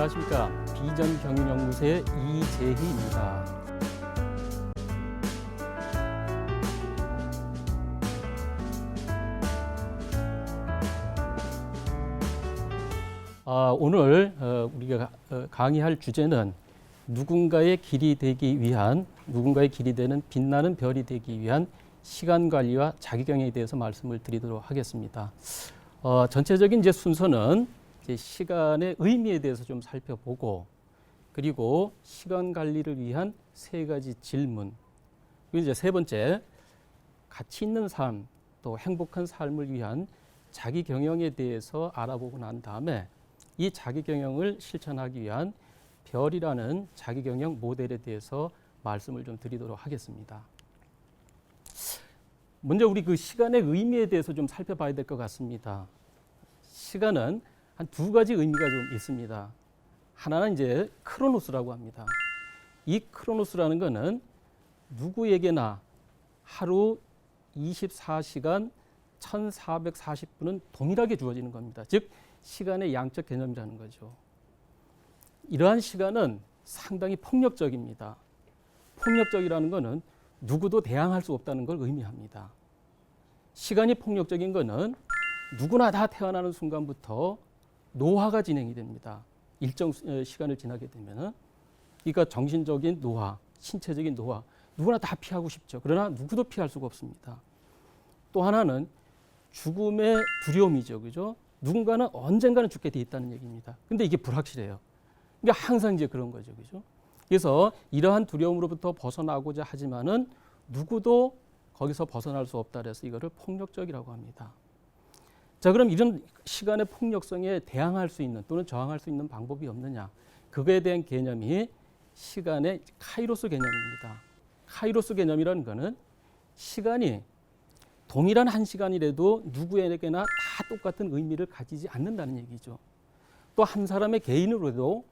안녕하십니까. 비전 경영연구소의 이재희입니다. 아, 오늘 어, 우리가 어, 강의할 주제는 누군가의 길이 되기 위한 누군가의 길이 되는 빛나는 별이 되기 위한 시간 관리와 자기경영에 대해서 말씀을 드리도록 하겠습니다. 어, 전체적인 이제 순서는 이제 시간의 의미에 대해서 좀 살펴보고 그리고 시간 관리를 위한 세 가지 질문 그리고 이제 세 번째 가치 있는 삶 또 행복한 삶을 위한 자기 경영에 대해서 알아보고 난 다음에 이 자기 경영을 실천하기 위한 별이라는 자기 경영 모델에 대해서 말씀을 좀 드리도록 하겠습니다. 먼저 우리 그 시간의 의미에 대해서 좀 살펴봐야 될 것 같습니다. 시간은 한 두 가지 의미가 좀 있습니다. 하나는 이제 크로노스라고 합니다. 이 크로노스라는 것은 누구에게나 하루 24시간 1440분은 동일하게 주어지는 겁니다. 즉 시간의 양적 개념이라는 거죠. 이러한 시간은 상당히 폭력적입니다. 폭력적이라는 것은 누구도 대항할 수 없다는 걸 의미합니다. 시간이 폭력적인 것은 누구나 다 태어나는 순간부터 노화가 진행이 됩니다. 일정 어, 시간을 지나게 되면은 그러니까 정신적인 노화, 신체적인 노화 누구나 다 피하고 싶죠. 그러나 누구도 피할 수가 없습니다. 또 하나는 죽음의 두려움이죠. 그죠? 누군가는 언젠가는 죽게 돼 있다는 얘기입니다. 근데 이게 불확실해요. 그러니까 항상 이제 그런 거죠. 그죠? 그래서 이러한 두려움으로부터 벗어나고자 하지만은 누구도 거기서 벗어날 수 없다 그래서 이거를 폭력적이라고 합니다. 자, 그럼 이런 시간의 폭력성에 대항할 수 있는 또는 저항할 수 있는 방법이 없느냐? 그거에 대한 개념이 시간의 카이로스 개념입니다. 카이로스 개념이라는 거는 시간이 동일한 한 시간이라도 누구에게나 다 똑같은 의미를 가지지 않는다는 얘기죠. 또 한 사람의 개인으로도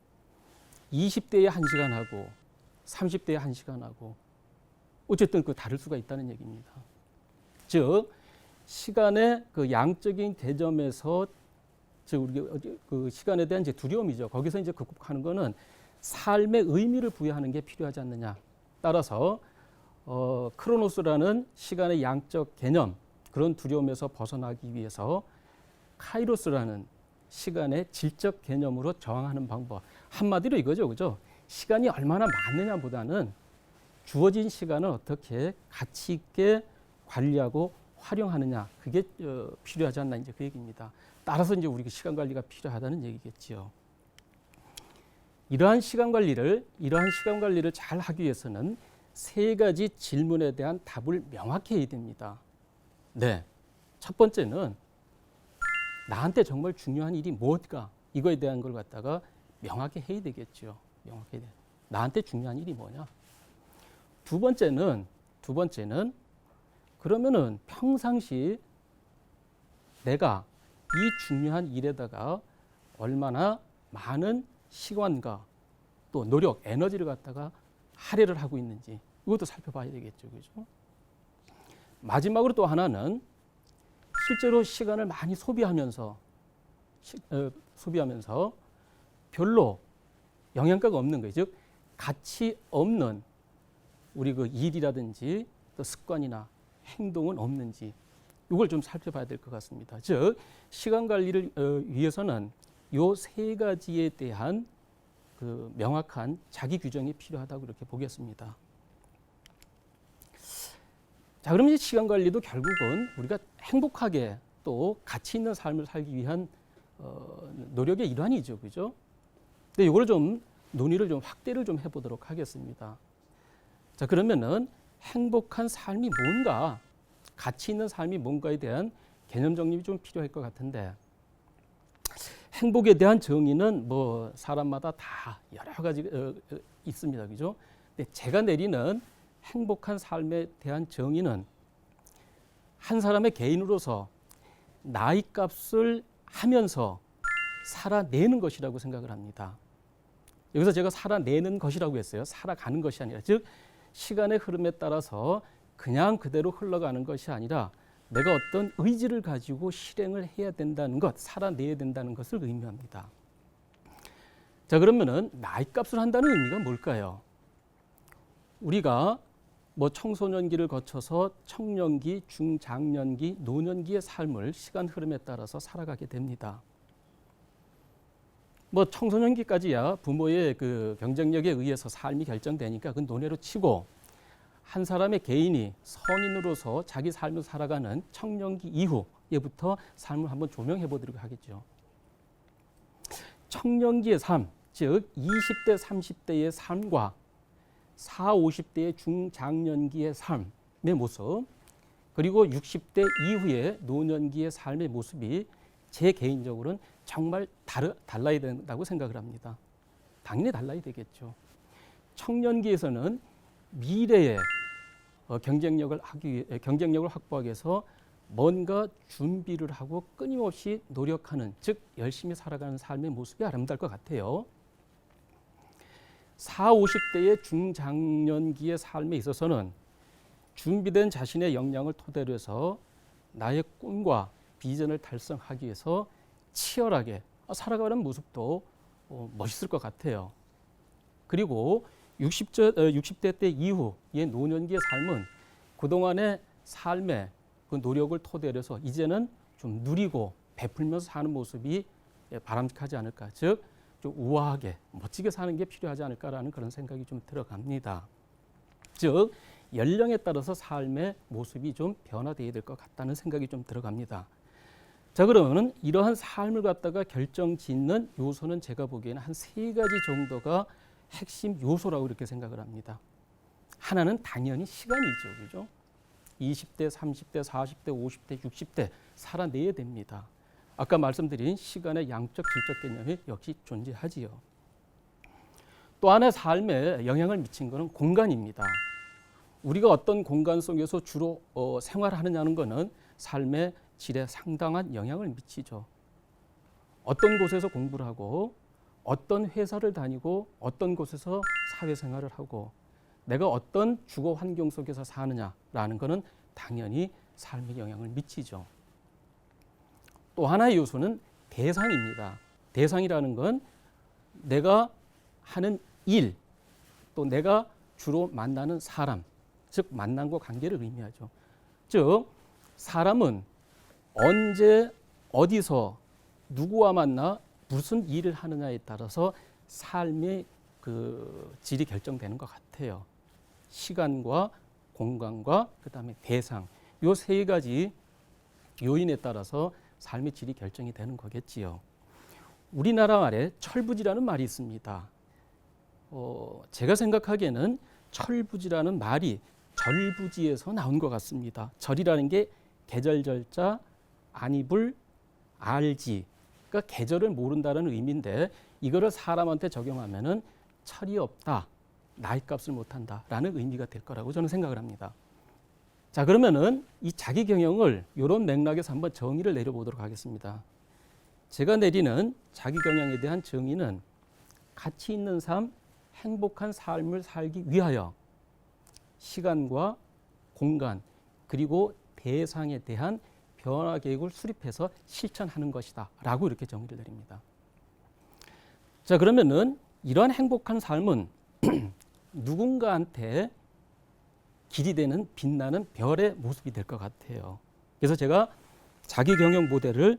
20대에 한 시간 하고 30대에 한 시간 하고 어쨌든 그 다를 수가 있다는 얘기입니다. 즉 시간의 그 양적인 개념에서 즉 우리 그 시간에 대한 이제 두려움이죠. 거기서 이제 극복하는 거는 삶의 의미를 부여하는 게 필요하지 않느냐. 따라서 어, 크로노스라는 시간의 양적 개념 그런 두려움에서 벗어나기 위해서 카이로스라는 시간의 질적 개념으로 저항하는 방법 한마디로 이거죠, 그죠? 시간이 얼마나 많느냐보다는 주어진 시간을 어떻게 가치 있게 관리하고 활용하느냐 그게 어, 필요하지 않나 이제 그 얘기입니다. 따라서 이제 우리가 시간 관리가 필요하다는 얘기겠지요. 이러한 시간 관리를 이러한 시간 관리를 잘 하기 위해서는 세 가지 질문에 대한 답을 명확히 해야 됩니다. 네. 첫 번째는 나한테 정말 중요한 일이 뭘까? 이거에 대한 걸 갖다가 명확히 해야 되겠죠. 명확히 돼. 나한테 중요한 일이 뭐냐? 두 번째는 두 번째는 그러면은 평상시 내가 이 중요한 일에다가 얼마나 많은 시간과 또 노력, 에너지를 갖다가 할애를 하고 있는지 이것도 살펴봐야 되겠죠. 그죠? 마지막으로 또 하나는 실제로 시간을 많이 소비하면서 시, 어, 소비하면서 별로 영양가가 없는 거예요. 즉 가치 없는 우리 그 일이라든지 또 습관이나 행동은 없는지 이걸 좀 살펴봐야 될 것 같습니다. 즉 시간 관리를 어, 위해서는 요 세 가지에 대한 그 명확한 자기 규정이 필요하다고 이렇게 보겠습니다. 자, 그럼 이제 시간 관리도 결국은 우리가 행복하게 또 가치 있는 삶을 살기 위한 어, 노력의 일환이죠, 그죠? 근데 이걸 좀 논의를 좀 확대를 좀 해보도록 하겠습니다. 자, 그러면은 행복한 삶이 뭔가, 가치 있는 삶이 뭔가에 대한 개념 정립이 좀 필요할 것 같은데, 행복에 대한 정의는 뭐 사람마다 다 여러 가지 어, 어, 있습니다, 그죠? 근데 제가 내리는 행복한 삶에 대한 정의는 한 사람의 개인으로서 나이 값을 하면서 살아내는 것이라고 생각을 합니다. 여기서 제가 살아내는 것이라고 했어요. 살아가는 것이 아니라 즉 시간의 흐름에 따라서 그냥 그대로 흘러가는 것이 아니라 내가 어떤 의지를 가지고 실행을 해야 된다는 것, 살아내야 된다는 것을 의미합니다. 자 그러면은 나이 값을 한다는 의미가 뭘까요? 우리가 뭐 청소년기를 거쳐서 청년기, 중장년기, 노년기의 삶을 시간 흐름에 따라서 살아가게 됩니다. 뭐 청소년기까지야 부모의 그 경쟁력에 의해서 삶이 결정되니까 그 논외로 치고 한 사람의 개인이 성인으로서 자기 삶을 살아가는 청년기 이후에부터 삶을 한번 조명해 보도록 하겠죠. 청년기의 삶, 즉 20대, 30대의 삶과 4, 50대의 중장년기의 삶의 모습, 그리고 60대 이후의 노년기의 삶의 모습이 제 개인적으로는 정말 다르, 달라야 된다고 생각을 합니다. 당연히 달라야 되겠죠. 청년기에서는 미래의 어, 경쟁력을 하기 경쟁력을 확보하기 위해서 뭔가 준비를 하고 끊임없이 노력하는 즉 열심히 살아가는 삶의 모습이 아름다울 것 같아요. 4, 50대의 중장년기의 삶에 있어서는 준비된 자신의 역량을 토대로 해서 나의 꿈과 비전을 달성하기 위해서 치열하게 살아가는 모습도 어, 멋있을 것 같아요. 그리고 60대, 60대 때 이후의 노년기의 삶은 그동안의 삶의 그 노력을 토대로 해서 이제는 좀 누리고 베풀면서 사는 모습이 예, 바람직하지 않을까. 즉, 좀 우아하게, 멋지게 사는 게 필요하지 않을까라는 그런 생각이 좀 들어갑니다. 즉, 연령에 따라서 삶의 모습이 좀 변화되어야 될 것 같다는 생각이 좀 들어갑니다. 자, 그러면은 이러한 삶을 갖다가 결정 짓는 요소는 제가 보기에는 한 세 가지 정도가 핵심 요소라고 이렇게 생각을 합니다. 하나는 당연히 시간이죠. 그죠? 20대, 30대, 40대, 50대, 60대 살아내야 됩니다. 아까 말씀드린 시간의 양적, 질적 개념이 역시 존재하지요. 또 하나의 삶에 영향을 미친 것은 공간입니다. 우리가 어떤 공간 속에서 주로 어, 생활하느냐는 것은 삶의 질에 상당한 영향을 미치죠. 어떤 곳에서 공부를 하고 어떤 회사를 다니고 어떤 곳에서 사회생활을 하고 내가 어떤 주거 환경 속에서 사느냐라는 것은 당연히 삶에 영향을 미치죠. 또 하나의 요소는 대상입니다. 대상이라는 건 내가 하는 일, 또 내가 주로 만나는 사람, 즉 만남과 관계를 의미하죠. 즉 사람은 언제 어디서 누구와 만나 무슨 일을 하느냐에 따라서 삶의 그 질이 결정되는 것 같아요. 시간과 공간과 그다음에 대상 요 세 가지 요인에 따라서 삶의 질이 결정이 되는 거겠지요. 우리나라 말에 철부지라는 말이 있습니다. 어, 제가 생각하기에는 철부지라는 말이 절부지에서 나온 것 같습니다. 절이라는 게 계절절자, 안이불, 알지. 그러니까 계절을 모른다는 의미인데 이거를 사람한테 적용하면은 철이 없다, 나이 값을 못한다라는 의미가 될 거라고 저는 생각을 합니다. 자 그러면은 이 자기 경영을 이런 맥락에서 한번 정의를 내려보도록 하겠습니다. 제가 내리는 자기 경영에 대한 정의는 가치 있는 삶, 행복한 삶을 살기 위하여 시간과 공간 그리고 대상에 대한 변화 계획을 수립해서 실천하는 것이다라고 이렇게 정의를 내립니다. 자 그러면은 이러한 행복한 삶은 누군가한테 길이 되는 빛나는 별의 모습이 될 것 같아요. 그래서 제가 자기 경영 모델을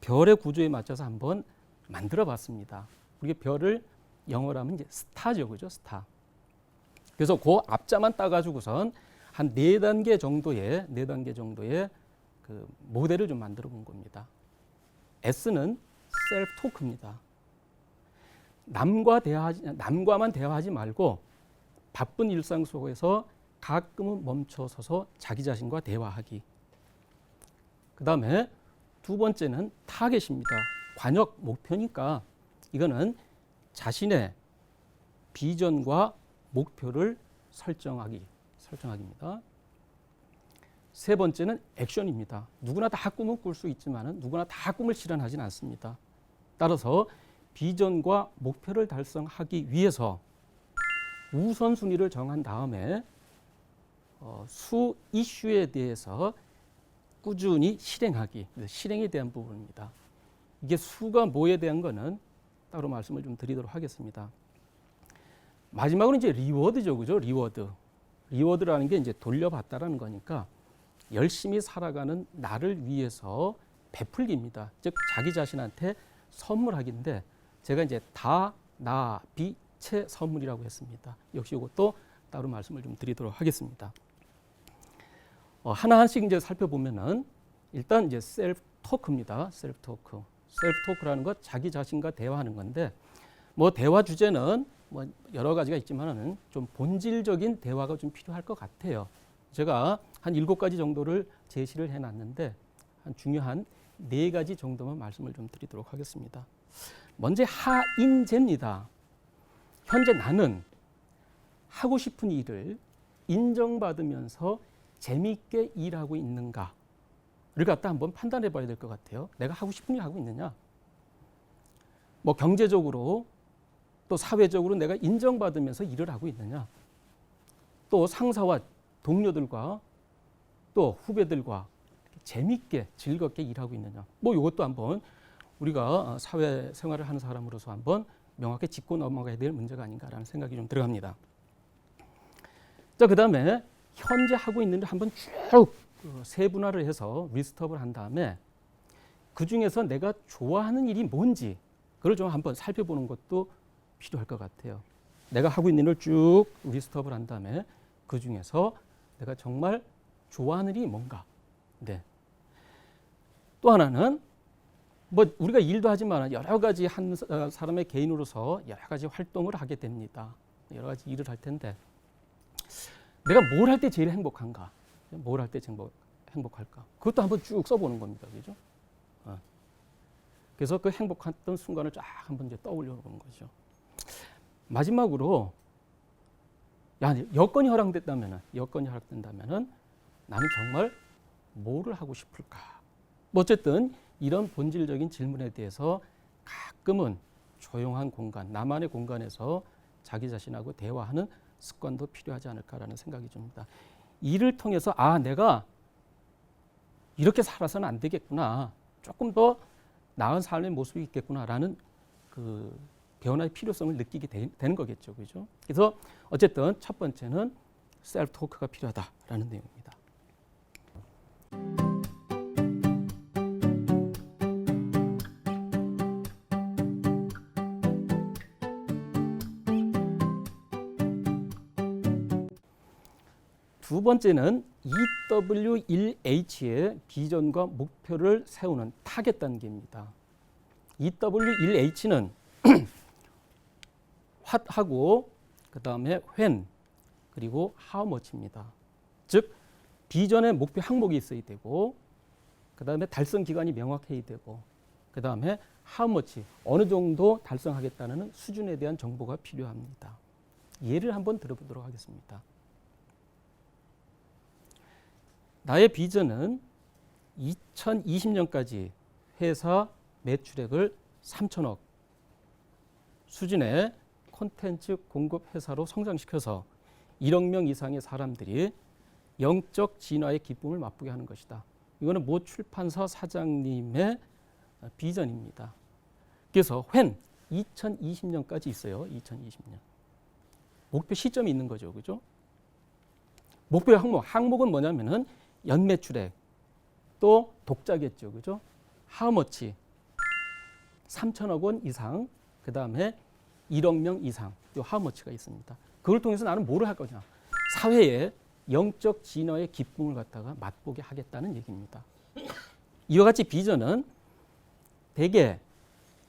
별의 구조에 맞춰서 한번 만들어 봤습니다. 우리가 별을 영어로 하면 이제 스타죠. 그죠? 스타. 그래서 그 앞자만 따 가지고선 한 네 단계 정도의, 네 단계 정도의 그 모델을 좀 만들어 본 겁니다. S는 셀프 토크입니다. 남과 대화하지, 남과만 대화하지 말고 바쁜 일상 속에서 가끔은 멈춰서서 자기 자신과 대화하기. 그 다음에 두 번째는 타겟입니다. 관역 목표니까 이거는 자신의 비전과 목표를 설정하기, 설정하기입니다. 세 번째는 액션입니다. 누구나 다 꿈을 꿀수 있지만 누구나 다 꿈을 실현하지는 않습니다. 따라서 비전과 목표를 달성하기 위해서 우선순위를 정한 다음에 어, 수 이슈에 대해서 꾸준히 실행하기, 실행에 대한 부분입니다. 이게 수가 뭐에 대한 거는 따로 말씀을 좀 드리도록 하겠습니다. 마지막으로 이제 리워드죠, 그죠? 리워드. 리워드라는 게 이제 돌려받다라는 거니까 열심히 살아가는 나를 위해서 베풀기입니다. 즉 자기 자신한테 선물하기인데 제가 이제 다, 나, 비, 채 선물이라고 했습니다. 역시 이것도 따로 말씀을 좀 드리도록 하겠습니다. 어, 하나하나씩 이제 살펴보면은 일단 이제 셀프 토크입니다. 셀프 토크. 셀프 토크라는 것 자기 자신과 대화하는 건데 뭐 대화 주제는 뭐 여러 가지가 있지만은 좀 본질적인 대화가 좀 필요할 것 같아요. 제가 한 일곱 가지 정도를 제시를 해놨는데 한 중요한 네 가지 정도만 말씀을 좀 드리도록 하겠습니다. 먼저 하인제입니다. 현재 나는 하고 싶은 일을 인정받으면서 재미있게 일하고 있는가를 갖다 한번 판단해 봐야 될 것 같아요. 내가 하고 싶은 일 하고 있느냐? 뭐 경제적으로 또 사회적으로 내가 인정받으면서 일을 하고 있느냐? 또 상사와 동료들과 또 후배들과 재밌게 즐겁게 일하고 있느냐? 뭐 이것도 한번 우리가 사회 생활을 하는 사람으로서 한번 명확히 짚고 넘어가야 될 문제가 아닌가라는 생각이 좀 들어갑니다. 자, 그 다음에 현재 하고 있는 일 한번 쭉 어, 세분화를 해서 리스트업을 한 다음에 그 중에서 내가 좋아하는 일이 뭔지 그걸 좀 한번 살펴보는 것도 필요할 것 같아요. 내가 하고 있는 일을 쭉 리스트업을 한 다음에 그 중에서 내가 정말 좋아하는 일이 뭔가. 네. 또 하나는 뭐 우리가 일도 하지만 여러 가지 한 사- 사람의 개인으로서 여러 가지 활동을 하게 됩니다. 여러 가지 일을 할 텐데 내가 뭘 할 때 제일 행복한가? 뭘 할 때 행복, 행복할까? 그것도 한번 쭉 써보는 겁니다. 그죠? 어. 그래서 그 행복했던 순간을 쫙 한번 이제 떠올려 보는 거죠. 마지막으로 야, 여건이 허락됐다면은 여건이 허락된다면은 나는 정말 뭐를 하고 싶을까? 뭐 어쨌든 이런 본질적인 질문에 대해서 가끔은 조용한 공간, 나만의 공간에서 자기 자신하고 대화하는 습관도 필요하지 않을까라는 생각이 듭니다. 이를 통해서 아 내가 이렇게 살아서는 안 되겠구나. 조금 더 나은 삶의 모습이 있겠구나라는 그 변화의 필요성을 느끼게 되, 는 거겠죠, 그죠? 그래서 어쨌든 첫 번째는 셀프 토크가 필요하다라는 내용입니다. 두 번째는 EW1H의 비전과 목표를 세우는 타겟 단계입니다. EW1H는 핫하고 그 다음에 when 그리고 how much입니다. 즉 비전의 목표 항목이 있어야 되고 그 다음에 달성 기간이 명확해야 되고 그 다음에 how much 어느 정도 달성하겠다는 수준에 대한 정보가 필요합니다. 예를 한번 들어보도록 하겠습니다. 나의 비전은 2020년까지 회사 매출액을 3천억 수준의 콘텐츠 공급 회사로 성장시켜서 1억 명 이상의 사람들이 영적 진화의 기쁨을 맛보게 하는 것이다. 이거는 모 출판사 사장님의 비전입니다. 그래서 when 2020년까지 있어요. 2020년. 목표 시점이 있는 거죠. 그죠? 목표 항목, 항목은 뭐냐면은 연매출액 또 독자겠죠. 그죠? 하우머치 3천억 원 이상 그다음에 1억 명 이상 요 하우머치가 있습니다. 그걸 통해서 나는 뭐를 할 거냐? 사회의 영적 진화의 기쁨을 갖다가 맛보게 하겠다는 얘기입니다. 이와 같이 비전은 대개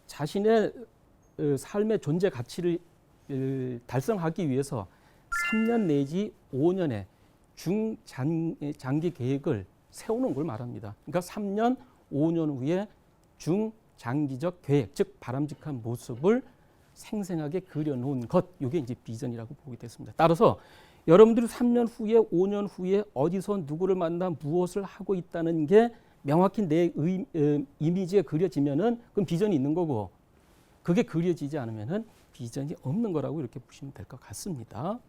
자신의 어, 삶의 존재 가치를 어, 달성하기 위해서 3년 내지 5년의 중장기 계획을 세우는 걸 말합니다. 그러니까 3년, 5년 후에 중장기적 계획, 즉 바람직한 모습을 생생하게 그려놓은 것, 이게 이제 비전이라고 보게 됐습니다. 따라서 여러분들이 3년 후에, 5년 후에 어디서 누구를 만나 무엇을 하고 있다는 게 명확히 내 의, 에, 이미지에 그려지면은 그럼 비전이 있는 거고 그게 그려지지 않으면은 비전이 없는 거라고 이렇게 보시면 될 것 같습니다.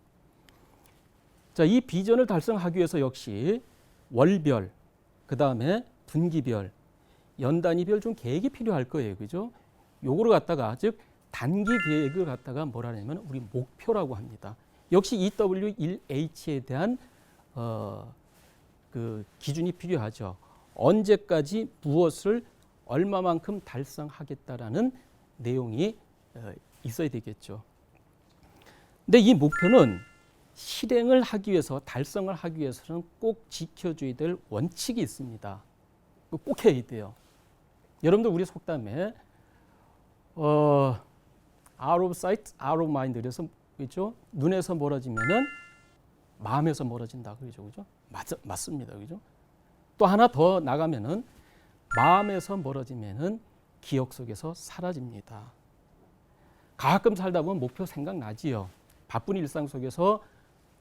자, 이 비전을 달성하기 위해서 역시 월별, 그 다음에 분기별, 연단위별 좀 계획이 필요할 거예요. 그죠? 요거를 갖다가 즉 단기 계획을 갖다가 뭐라 하냐면 우리 목표라고 합니다. 역시 EW1H에 대한 어, 그 기준이 필요하죠. 언제까지 무엇을 얼마만큼 달성하겠다라는 내용이 어, 있어야 되겠죠. 근데 이 목표는 실행을 하기 위해서 달성을 하기 위해서는 꼭 지켜줘야 될 원칙이 있습니다. 꼭 해야 돼요. 여러분들 우리 속담에 어, out of sight, out of mind 그래서 그죠? 눈에서 멀어지면은 마음에서 멀어진다 그러죠, 그죠? 맞, 맞습니다, 그죠? 또 하나 더 나가면은 마음에서 멀어지면은 기억 속에서 사라집니다. 가끔 살다 보면 목표 생각나지요. 바쁜 일상 속에서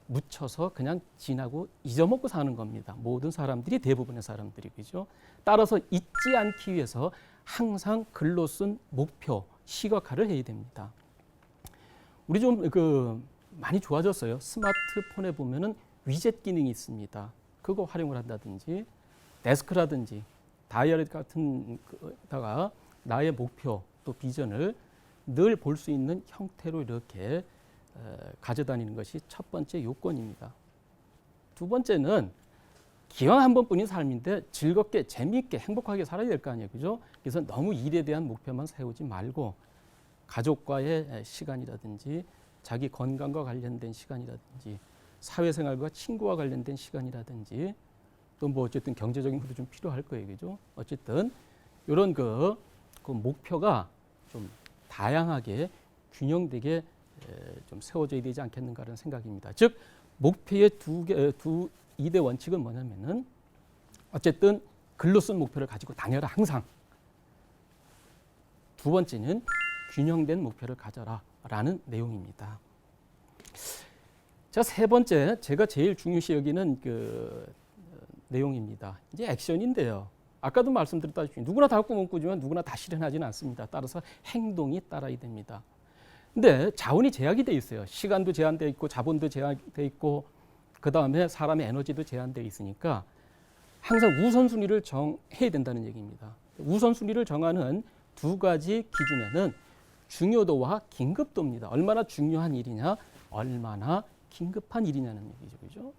묻혀서 그냥 지나고 잊어먹고 사는 겁니다. 모든 사람들이 대부분의 사람들이 그죠. 따라서 잊지 않기 위해서 항상 글로 쓴 목표 시각화를 해야 됩니다. 우리 좀 그 많이 좋아졌어요. 스마트폰에 보면은 위젯 기능이 있습니다. 그거 활용을 한다든지 데스크라든지 다이어리 같은 거다가 나의 목표 또 비전을 늘 볼 수 있는 형태로 이렇게 에, 가져다니는 것이 첫 번째 요건입니다. 두 번째는 기왕 한 번뿐인 삶인데 즐겁게 재미있게 행복하게 살아야 될 거 아니에요, 그죠? 그래서 너무 일에 대한 목표만 세우지 말고 가족과의 에, 시간이라든지 자기 건강과 관련된 시간이라든지 사회생활과 친구와 관련된 시간이라든지 또 뭐 어쨌든 경제적인 것도 좀 필요할 거예요, 그죠? 어쨌든 이런 그, 그 목표가 좀 다양하게 균형되게 에, 좀 세워져야 되지 않겠는가라는 생각입니다. 즉 목표의 두 개, 두 이대 원칙은 뭐냐면은 어쨌든 글로 쓴 목표를 가지고 다녀라 항상. 두 번째는 균형된 목표를 가져라라는 내용입니다. 자, 세 번째 제가 제일 중요시 여기는 그 어, 내용입니다. 이제 액션인데요. 아까도 말씀드렸다시피 누구나 다 꿈은 꾸지만 누구나 다 실현하지는 않습니다. 따라서 행동이 따라야 됩니다. 근데 자원이 제약이 돼 있어요. 시간도 제한돼 있고 자본도 제한돼 있고 그 다음에 사람의 에너지도 제한돼 있으니까 항상 우선순위를 정해야 된다는 얘기입니다. 우선순위를 정하는 두 가지 기준에는 중요도와 긴급도입니다. 얼마나 중요한 일이냐, 얼마나 긴급한 일이냐는 얘기죠, 그죠?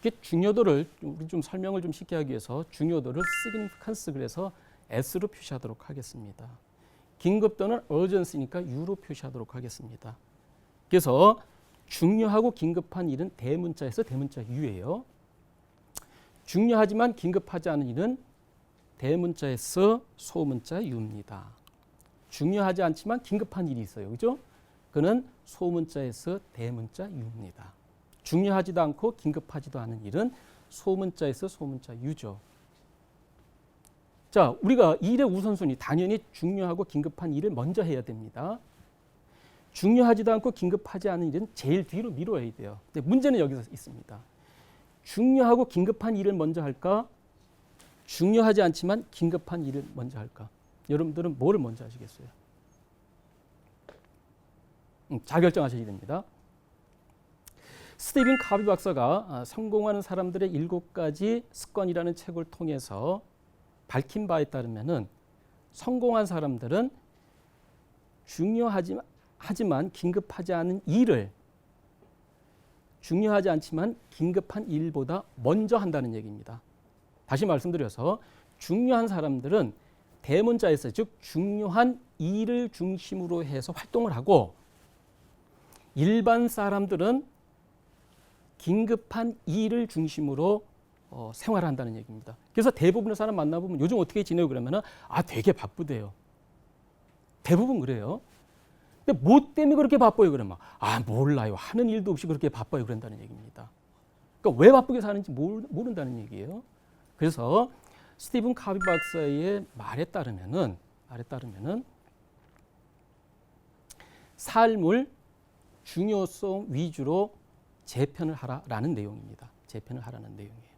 이게 중요도를 우리 좀 설명을 좀 쉽게 하기 위해서 중요도를 significance 그래서 S로 표시하도록 하겠습니다. 긴급도는 urgency니까 U로 표시하도록 하겠습니다. 그래서 중요하고 긴급한 일은 대문자에서 대문자 U예요. 중요하지만 긴급하지 않은 일은 대문자에서 소문자 U입니다. 중요하지 않지만 긴급한 일이 있어요. 그죠? 그는 소문자에서 대문자 U입니다. 중요하지도 않고 긴급하지도 않은 일은 소문자에서 소문자 U죠. 자, 우리가 일의 우선순위 당연히 중요하고 긴급한 일을 먼저 해야 됩니다. 중요하지도 않고 긴급하지 않은 일은 제일 뒤로 미뤄야 돼요. 근데 문제는 여기서 있습니다. 중요하고 긴급한 일을 먼저 할까? 중요하지 않지만 긴급한 일을 먼저 할까? 여러분들은 뭐를 먼저 하시겠어요? 음, 잘 결정하셔야 됩니다. 스티븐 카비 박사가 아, 성공하는 사람들의 일곱 가지 습관이라는 책을 통해서 밝힌 바에 따르면은 성공한 사람들은 중요하지만 하지만 긴급하지 않은 일을 중요하지 않지만 긴급한 일보다 먼저 한다는 얘기입니다. 다시 말씀드려서 중요한 사람들은 대문자에서 즉 중요한 일을 중심으로 해서 활동을 하고 일반 사람들은 긴급한 일을 중심으로 어, 생활한다는 얘기입니다. 그래서 대부분의 사람 만나보면 요즘 어떻게 지내요 그러면은 아 되게 바쁘대요. 대부분 그래요. 근데 뭐 때문에 그렇게 바빠요 그러면 아 몰라요 하는 일도 없이 그렇게 바빠요 그런다는 얘기입니다. 그러니까 왜 바쁘게 사는지 모른다는 얘기예요. 그래서 스티븐 카비 박사의 말에 따르면은 말에 따르면은 삶을 중요성 위주로 재편을 하라라는 내용입니다. 재편을 하라는 내용이에요.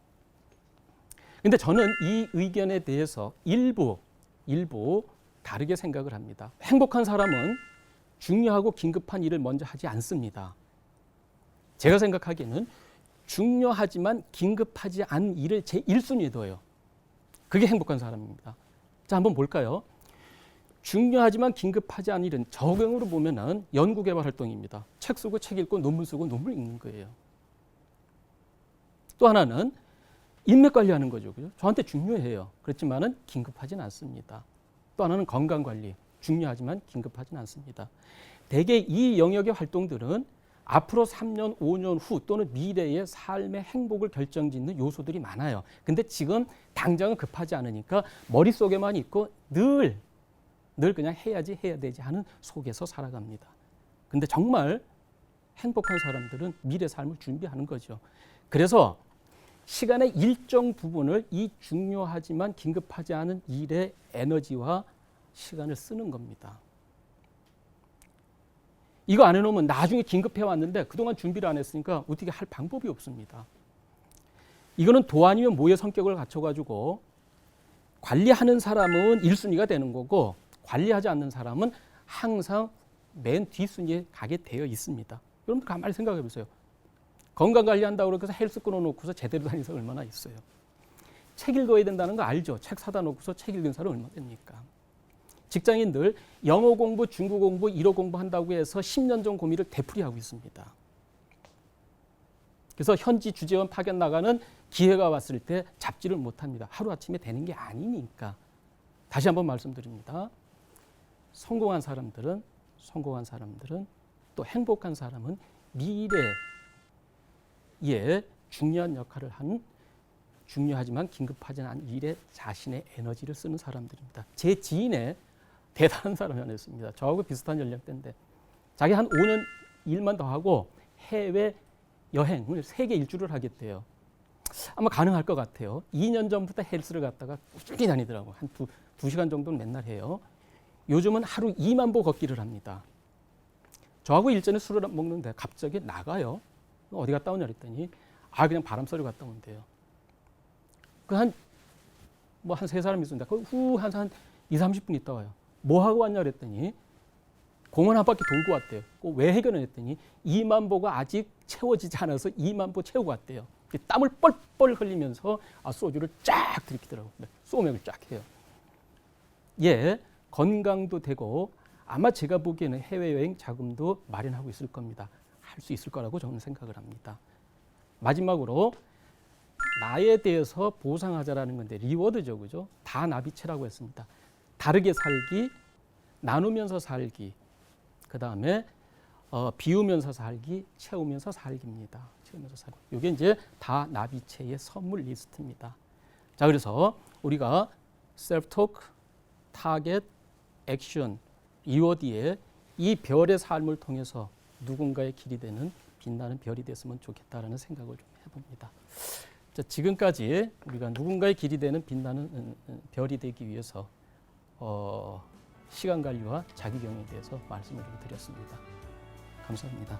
근데 저는 이 의견에 대해서 일부 일부 다르게 생각을 합니다. 행복한 사람은 중요하고 긴급한 일을 먼저 하지 않습니다. 제가 생각하기에는 중요하지만 긴급하지 않은 일을 제 1순위에 둬요. 그게 행복한 사람입니다. 자, 한번 볼까요? 중요하지만 긴급하지 않은 일은 적용으로 보면은 연구개발 활동입니다. 책 쓰고 책 읽고 논문 쓰고 논문 읽는 거예요. 또 하나는 인맥 관리하는 거죠. 그죠? 저한테 중요해요. 그렇지만은 긴급하진 않습니다. 또 하나는 건강 관리. 중요하지만 긴급하진 않습니다. 대개 이 영역의 활동들은 앞으로 3년, 5년 후 또는 미래의 삶의 행복을 결정짓는 요소들이 많아요. 근데 지금 당장은 급하지 않으니까 머릿속에만 있고 늘, 늘 그냥 해야지 해야 되지 하는 속에서 살아갑니다. 근데 정말 행복한 사람들은 미래 삶을 준비하는 거죠. 그래서 시간의 일정 부분을 이 중요하지만 긴급하지 않은 일에 에너지와 시간을 쓰는 겁니다. 이거 안 해놓으면 나중에 긴급해 왔는데 그동안 준비를 안 했으니까 어떻게 할 방법이 없습니다. 이거는 도안이면 모의 성격을 갖춰가지고 관리하는 사람은 1순위가 되는 거고 관리하지 않는 사람은 항상 맨 뒷순위에 가게 되어 있습니다. 여러분들 가만히 생각해 보세요. 건강 관리한다고 그래서 헬스 끊어놓고서 제대로 다니는 사람 얼마나 있어요. 책 읽어야 된다는 거 알죠? 책 사다 놓고서 책 읽는 사람 얼마 됩니까? 직장인들 영어 공부, 중국 공부, 일어 공부 한다고 해서 10년 전 고민을 되풀이하고 있습니다. 그래서 현지 주재원 파견 나가는 기회가 왔을 때 잡지를 못합니다. 하루아침에 되는 게 아니니까. 다시 한번 말씀드립니다. 성공한 사람들은 성공한 사람들은 또 행복한 사람은 미래에 중요한 역할을 하는 중요하지만 긴급하지 않은 일에 자신의 에너지를 쓰는 사람들입니다. 제 지인의 대단한 사람이 하나 있습니다. 저하고 비슷한 연령대인데 자기 한 5년 일만 더 하고 해외 여행을 세계 일주를 하겠대요. 아마 가능할 것 같아요. 2년 전부터 헬스를 갔다가 꾸준히 다니더라고. 한 두, 두 시간 정도는 맨날 해요. 요즘은 하루 2만 보 걷기를 합니다. 저하고 일전에 술을 먹는데 갑자기 나가요. 어디 갔다 오냐 그랬더니 아 그냥 바람 쐬러 갔다 온대요. 그 한 뭐 한 세 사람 있습니다. 그후한 한 2, 30분 있다 와요. 뭐 하고 왔냐 그랬더니 공원 한 바퀴 돌고 왔대요. 그왜 해결을 했더니 2만 보가 아직 채워지지 않아서 2만 보 채우고 왔대요. 땀을 뻘뻘 흘리면서 아, 소주를 쫙 들이키더라고요. 네, 소맥을 쫙 해요. 예, 건강도 되고 아마 제가 보기에는 해외여행 자금도 마련하고 있을 겁니다. 할 수 있을 거라고 저는 생각을 합니다. 마지막으로 나에 대해서 보상하자라는 건데 리워드죠, 그죠? 다 나비체라고 했습니다. 다르게 살기, 나누면서 살기, 그 다음에 어, 비우면서 살기, 채우면서 살기입니다. 채우면서 살기. 이게 이제 다 나비체의 선물 리스트입니다. 자, 그래서 우리가 셀프 토크, 타겟, 액션, 리워드의 이 별의 삶을 통해서 누군가의 길이 되는 빛나는 별이 됐으면 좋겠다라는 생각을 좀 해봅니다. 자, 지금까지 우리가 누군가의 길이 되는 빛나는 음, 음, 별이 되기 위해서 어, 시간 관리와 자기 경영에 대해서 말씀을 좀 드렸습니다. 감사합니다.